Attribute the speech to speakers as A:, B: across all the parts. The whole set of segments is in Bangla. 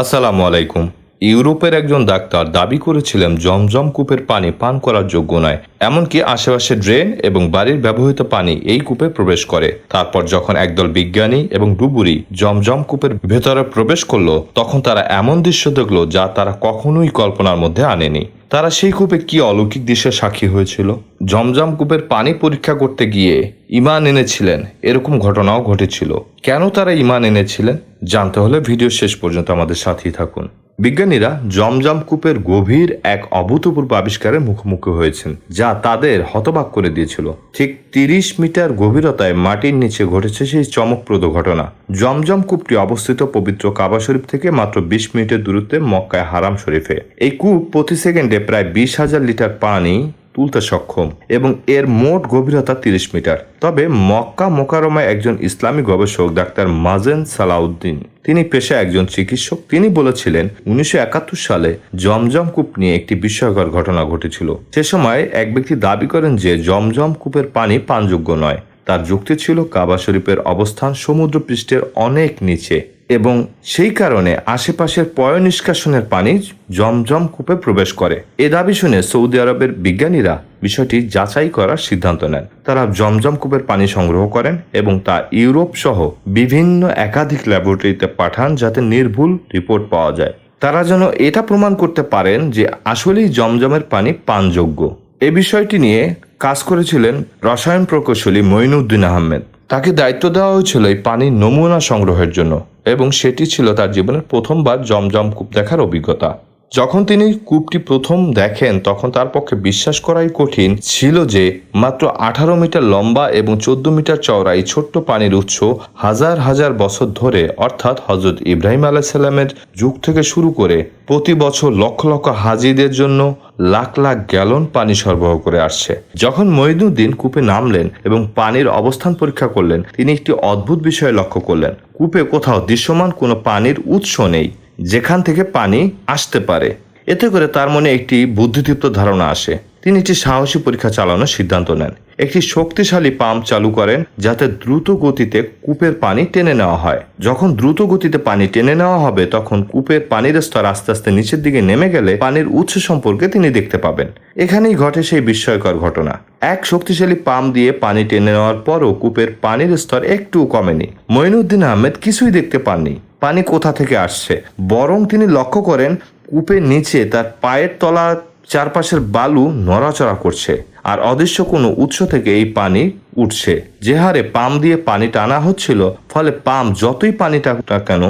A: আসসালামু আলাইকুম। ইউরোপের একজন ডাক্তার দাবি করেছিলেন জমজম কূপের পানি পান করার যোগ্য নয়, এমনকি আশেপাশে ড্রেন এবং বাড়ির ব্যবহৃত পানি এই কূপে প্রবেশ করে। তারপর যখন একদল বিজ্ঞানী এবং ডুবুরি জমজম কূপের ভেতরে প্রবেশ করল, তখন তারা এমন দৃশ্য দেখল যা তারা কখনোই কল্পনার মধ্যে আনেনি। তারা সেই কূপে কি অলৌকিক দৃশ্যের সাক্ষী হয়েছিল? জমজম কূপের পানি পরীক্ষা করতে গিয়ে ইমান এনেছিলেন, এরকম ঘটনাও ঘটেছিল। কেন তারা ইমান এনেছিলেন? জানতে হলে ভিডিও শেষ পর্যন্ত আমাদের সাথেই থাকুন। বিজ্ঞানীরা জমজম কূপের গভীর এক অভূতপূর্ব আবিষ্কারের মুখোমুখি হয়েছেন, যা তাদের হতবাক করে দিয়েছিল। ঠিক তিরিশ মিটার গভীরতায় মাটির নিচে ঘটেছে সেই চমকপ্রদ ঘটনা। জমজম কূপটি অবস্থিত পবিত্র কাবা শরীফ থেকে মাত্র বিশ মিনিটের দূরত্বে মক্কায় হারাম শরীফে। এই কূপ প্রতি সেকেন্ডে প্রায় বিশ হাজার লিটার পানি তুলতে সক্ষম এবং এর মোট গভীরতা তিরিশ মিটার। তবে মক্কা মোকারমায় একজন ইসলামী গবেষক ডাক্তার মাজেন সালাউদ্দিন, তিনি পেশায় একজন চিকিৎসক। তিনি বলেছিলেন, উনিশশো একাত্তর সালে জমজম কূপ নিয়ে একটি বিস্ময়কর ঘটনা ঘটেছিল। সে সময় এক ব্যক্তি দাবি করেন যে জমজম কূপের পানি পানযোগ্য নয়। তার যুক্তি ছিল, কাবা শরীফের অবস্থান সমুদ্র পৃষ্ঠের অনেক নিচে। এবং সেই কারণে আশেপাশের পয় নিষ্কাশনের পানি জমজম কূপে প্রবেশ করে। এ দাবি শুনে সৌদি আরবের বিজ্ঞানীরা বিষয়টি যাচাই করার সিদ্ধান্ত নেন। তারা জমজম কূপের পানি সংগ্রহ করেন এবং তা ইউরোপ সহ বিভিন্ন একাধিক ল্যাবরেটরিতে পাঠান যাতে নির্ভুল রিপোর্ট পাওয়া যায়। তারা যেন এটা প্রমাণ করতে পারেন যে আসলেই জমজমের পানি পানযোগ্য। এ বিষয়টি নিয়ে কাজ করেছিলেন রসায়ন প্রকৌশলী মঈনুদ্দিন আহমেদ। তাকে দায়িত্ব দেওয়া হয়েছিল এই পানির নমুনা সংগ্রহের জন্য। এবং সেটি ছিল তার জীবনের প্রথমবার জমজম কূপ দেখার অভিজ্ঞতা। যখন তিনি কূপটি প্রথম দেখেন, তখন তার পক্ষে বিশ্বাস করাই কঠিন ছিল যে, মাত্র আঠারো মিটার লম্বা এবং চোদ্দ মিটার চওড়া এই ছোট্ট পানির উৎস হাজার হাজার বছর ধরে, অর্থাৎ হজরত ইব্রাহিম আলাইসাল্লামের যুগ থেকে শুরু করে প্রতি বছর লক্ষ লক্ষ হাজিদের জন্য লাখ লাখ গ্যালন পানি সরবরাহ করে আসছে। যখন মঈনুদ্দিন কূপে নামলেন এবং পানির অবস্থান পরীক্ষা করলেন, তিনি একটি অদ্ভুত বিষয় লক্ষ্য করলেন। কূপে কোথাও দৃশ্যমান কোনো পানির উৎস নেই। যেখান থেকে পানি আসতে পারে। এতে করে তার মনে একটি বুদ্ধিদীপ্ত ধারণা আসে। তিনি একটি সাহসী পরীক্ষা চালানোর সিদ্ধান্ত নেন। একটি শক্তিশালী পাম্প চালু করেন যাতে দ্রুত গতিতে কূপের পানি টেনে নেওয়া হয়। যখন দ্রুত গতিতে পানি টেনে নেওয়া হবে, তখন কূপের পানির স্তর আস্তে আস্তে নিচের দিকে নেমে গেলে পানির উৎস সম্পর্কে তিনি দেখতে পাবেন। এখানেই ঘটে সেই বিস্ময়কর ঘটনা। এক শক্তিশালী পাম্প দিয়ে পানি টেনে নেওয়ার পরও কূপের পানির স্তর একটু কমেনি। মঈনুদ্দিন আহমেদ কিছুই দেখতে পাননি। পানি কোথা থেকে আসছে? বরং তিনি লক্ষ্য করেন, কূপের নিচে তার পায়ের তলা চারপাশের বালু নড়াচড়া করছে, আর অদৃশ্য কোনো উৎস থেকে এই পানি উঠছে। যে হারে পাম দিয়ে পানি টানা হচ্ছিল, ফলে পাম যতই পানিটা কেন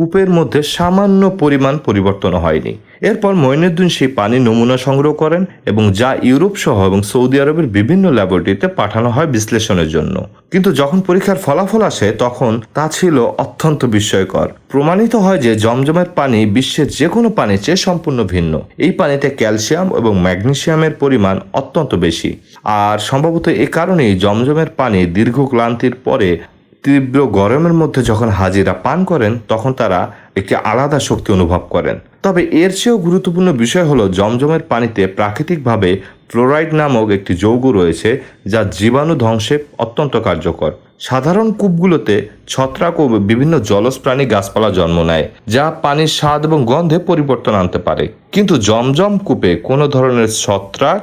A: কূপের মধ্যে সামান্য পরিমাণ পরিবর্তন হয়নি। এরপর মঈনুদ্দিন সেই পানি নমুনা সংগ্রহ করেন এবং যা ইউরোপ সহ এবং সৌদি আরবের বিভিন্ন ল্যাবরেটরিতে পাঠানো হয় বিশ্লেষণের জন্য। কিন্তু যখন পরীক্ষার ফলাফল আসে, তখন তা ছিল অত্যন্ত বিস্ময়কর। প্রমাণিত হয় যে জমজমের পানি বিশ্বের যে কোনো পানির চেয়ে সম্পূর্ণ ভিন্ন। এই পানিতে ক্যালসিয়াম এবং ম্যাগনেসিয়ামের পরিমাণ অত্যন্ত বেশি। আর সম্ভবত এ কারণেই জমজমের পানি দীর্ঘ ক্লান্তির পরে তীব্র গরমের মধ্যে যখন হাজিরা পান করেন, তখন তারা একটি আলাদা শক্তি অনুভব করেন। তবে এর চেয়েও গুরুত্বপূর্ণ বিষয় হলো জমজমের পানিতে প্রাকৃতিকভাবে ফ্লোরাইড নামক একটি যৌগ রয়েছে, যা জীবাণু ধ্বংসে অত্যন্ত কার্যকর। সাধারণ কূপগুলোতে ছত্রাক ও বিভিন্ন জলজ প্রাণী গাছপালা জন্ম নেয়, যা পানির স্বাদ এবং গন্ধে পরিবর্তন আনতে পারে। কিন্তু জমজম কূপে কোনো ধরনের ছত্রাক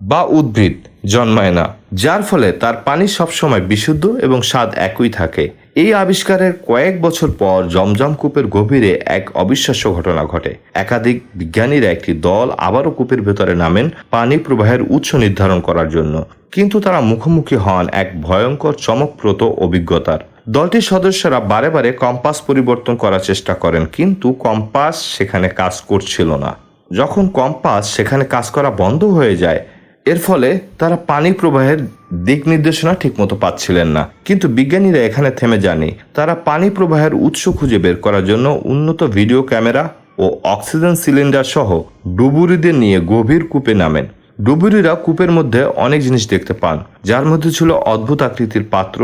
A: বা উদ্ভিদ জন্মায় না, যার ফলে তার পানি সবসময় বিশুদ্ধ এবং স্বাদ একই থাকে। এই আবিষ্কারের কয়েক বছর পর জমজম কূপের গভীরে এক অবিশ্বাস্য ঘটনা ঘটে। একাধিক বিজ্ঞানীরা একটি দল আবারও কূপের ভেতরে নামেন পানি প্রবাহের উৎস নির্ধারণ করার জন্য। কিন্তু তারা মুখোমুখি হন এক ভয়ঙ্কর, চমকপ্রদ অভিজ্ঞতার। দলটির সদস্যরা বারে বারে কম্পাস পরিবর্তন করার চেষ্টা করেন, কিন্তু কম্পাস সেখানে কাজ করছিল না। যখন কম্পাস সেখানে কাজ করা বন্ধ হয়ে যায় এর ফলে তারা পানি প্রবাহের দিক নির্দেশনা ঠিকমতো পাচ্ছিলেন না। কিন্তু বিজ্ঞানীরা এখানে থেমে যাননি। তারা পানি প্রবাহের উৎস খুঁজে বের করার জন্য উন্নত ভিডিও ক্যামেরা ও অক্সিজেন সিলিন্ডার সহ ডুবুরিদের নিয়ে গভীর কূপে নামেন। ডুবুরিরা কূপের মধ্যে অনেক জিনিস দেখতে পান, যার মধ্যে ছিল অদ্ভুত আকৃতির পাত্র,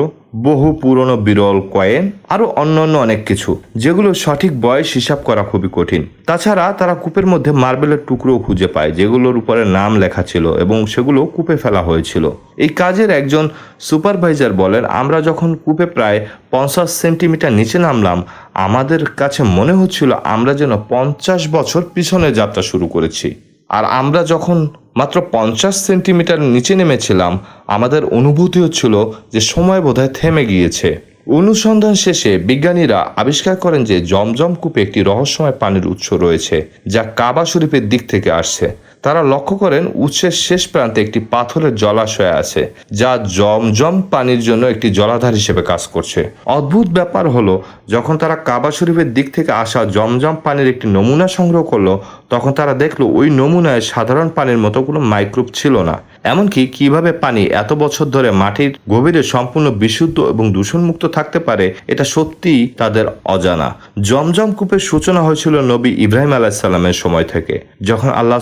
A: বহু পুরনো বিরল কয়েন আরও অন্যান্য অনেক কিছু, যেগুলো সঠিক বয়স হিসাব করা খুবই কঠিন। তাছাড়া তারা কূপের মধ্যে মার্বেলের টুকরো খুঁজে পায়, যেগুলোর উপরে নাম লেখা ছিল এবং সেগুলো কূপে ফেলা হয়েছিল। এই কাজের একজন সুপারভাইজার বলেন, আমরা যখন কূপে প্রায় পঞ্চাশ সেন্টিমিটার নিচে নামলাম, আমাদের কাছে মনে হচ্ছিল আমরা যেন পঞ্চাশ বছর পিছনে যাত্রা শুরু করেছি। আর আমরা যখন মাত্র পঞ্চাশ সেন্টিমিটার নিচে নেমেছিলাম। আমাদের অনুভূতি হচ্ছিল যে সময় বোধহয় থেমে গিয়েছে। অনুসন্ধান শেষে বিজ্ঞানীরা আবিষ্কার করেন যে জমজম কূপে একটি রহস্যময় পানির উৎস রয়েছে, যা কাবা শরীফের দিক থেকে আসছে। তারা লক্ষ্য করেন উৎসের শেষ প্রান্তে একটি পাথরের জলাশয় আছে, যা জমজম পানির জন্য একটি জলাধার হিসেবে কাজ করছে। অদ্ভুত ব্যাপার হলো, যখন তারা কাবা শরীফের দিক থেকে আসা জমজম পানির একটি নমুনা সংগ্রহ করল, তখন তারা দেখল ওই নমুনায় সাধারণ পানির মতো কোনো মাইক্রোব ছিল না। এমনকি কীভাবে পানি এত বছর ধরে মাটির গভীরে সম্পূর্ণ বিশুদ্ধ এবং দূষণমুক্ত থাকতে পারে, এটা সত্যিই তাদের অজানা। জমজম কূপের সূচনা হয়েছিল নবী ইব্রাহিম আলাহিসাল্লামের সময় থেকে, যখন আল্লাহ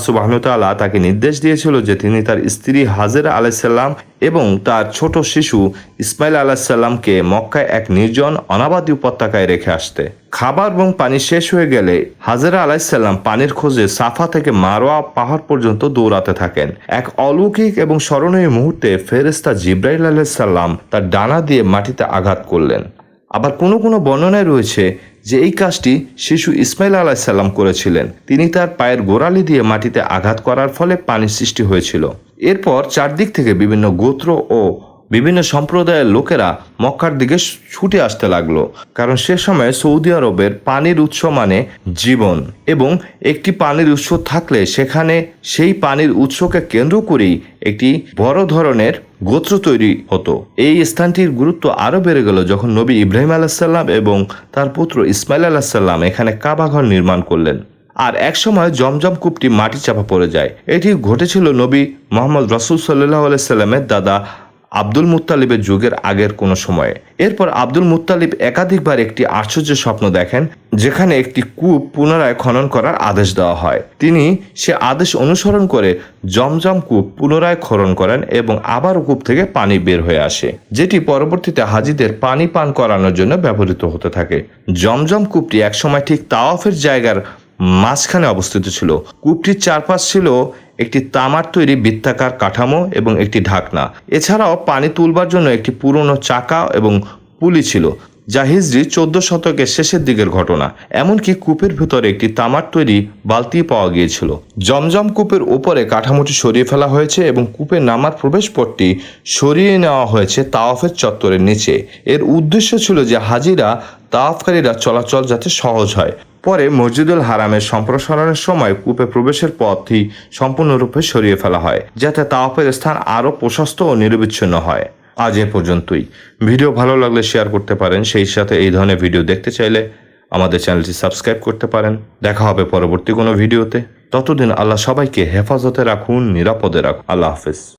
A: সুবাহতাল্লাহ তাকে নির্দেশ দিয়েছিল যে তিনি তার স্ত্রী হাজেরা আলাইসাল্লাম এবং তার ছোট শিশু ইসমাইল আলাহিসাল্লামকে মক্কায় এক নির্জন অনাবাদী উপত্যকায় রেখে আসতে। খাবার এবং পানি শেষ হয়ে গেলে হাজেরা আলাইসাল্লাম পানির খোঁজে সাফা থেকে মারোয়া পাহাড় পর্যন্ত দৌড়াতে থাকেন। এক অলৌকিক এবং স্মরণীয় মুহূর্তে ফেরেস্তা জিব্রাইল আলাইসাল্লাম তার ডানা দিয়ে মাটিতে আঘাত করলেন। আবার কোনো কোনো বর্ণনায় রয়েছে যে এই কাজটি শিশু ইসমাইল আলাহিসাল্লাম করেছিলেন। তিনি তার পায়ের গোড়ালি দিয়ে মাটিতে আঘাত করার ফলে পানির সৃষ্টি হয়েছিল। এরপর চারদিক থেকে বিভিন্ন গোত্র ও বিভিন্ন সম্প্রদায়ের লোকেরা মক্কার দিকে ছুটে আসতে লাগল। কারণ সে সময় সৌদি আরবের পানির উৎস মানে জীবন এবং একটি পানির উৎস থাকলে সেখানে সেই পানির উৎসকে কেন্দ্র করেই একটি বড় ধরনের গোত্র তৈরি হতো। এই স্থানটির গুরুত্ব আরও বেড়ে গেল যখন নবী ইব্রাহিম আলাহিসাল্লাম এবং তার পুত্র ইসমাইল আলাহিসাল্লাম এখানে কাবাঘর নির্মাণ করলেন। আর একসময় জমজম কূপটি মাটি চাপা পড়ে যায়। এটি ঘটেছিল নবী মোহাম্মদ রসুল সাল্লাহ আলাইসাল্লামের দাদা আব্দুল মুত্তালিবের যুগের আগের কোনো সময়ে। এরপর আব্দুল মুত্তালিব একাধিকবার একটি আশ্চর্য স্বপ্ন দেখেন, যেখানে একটি কূপ পুনরায় খনন করার আদেশ দেওয়া হয়। তিনি সে আদেশ অনুসরণ করে জমজম কূপ পুনরায় খনন করেন এবং আবার কূপ থেকে পানি বের হয়ে আসে, যেটি পরবর্তীতে হাজিদের পানি পান করানোর জন্য ব্যবহৃত হতে থাকে। জমজম কূপটি একসময় ঠিক তাওয়াফের জায়গার মাঝখানে অবস্থিত ছিল। কূপটির চারপাশ ছিল একটি তামার তৈরি বৃত্তাকার কাঠামো এবং একটি ঢাকনা। এছাড়াও পানি তুলবার জন্য একটি পুরনো চাকা এবং পুলি ছিল, যা হিজড়ি চোদ্দ শতকের শেষের দিকের ঘটনা। এমনকি কূপের ভেতরে একটি তামার তৈরি বালতি পাওয়া গিয়েছিল। জমজম কূপের উপরে কাঠামোটি সরিয়ে ফেলা হয়েছে এবং কূপে নামার প্রবেশপথটি সরিয়ে নেওয়া হয়েছে তাওয়াফের চত্বরের নিচে। এর উদ্দেশ্য ছিল যে হাজিরা, তাওয়াফকারীরা চলাচল যাতে সহজ হয়। পরে মসজিদুল হারামের সম্প্রসারণের সময় কূপে প্রবেশের পথই সম্পূর্ণরূপে সরিয়ে ফেলা হয়, যাতে তাওয়াফের স্থান আরও প্রশস্ত ও নিরবিচ্ছিন্ন হয়। আজ এ পর্যন্তই। ভিডিও ভালো লাগলে শেয়ার করতে পারেন, সেই সাথে এই ধরনের ভিডিও দেখতে চাইলে আমাদের চ্যানেলটি সাবস্ক্রাইব করতে পারেন। দেখা হবে পরবর্তী কোনো ভিডিওতে। ততদিন আল্লাহ সবাইকে হেফাজতে রাখুন, নিরাপদে রাখুন। আল্লাহ হাফেজ।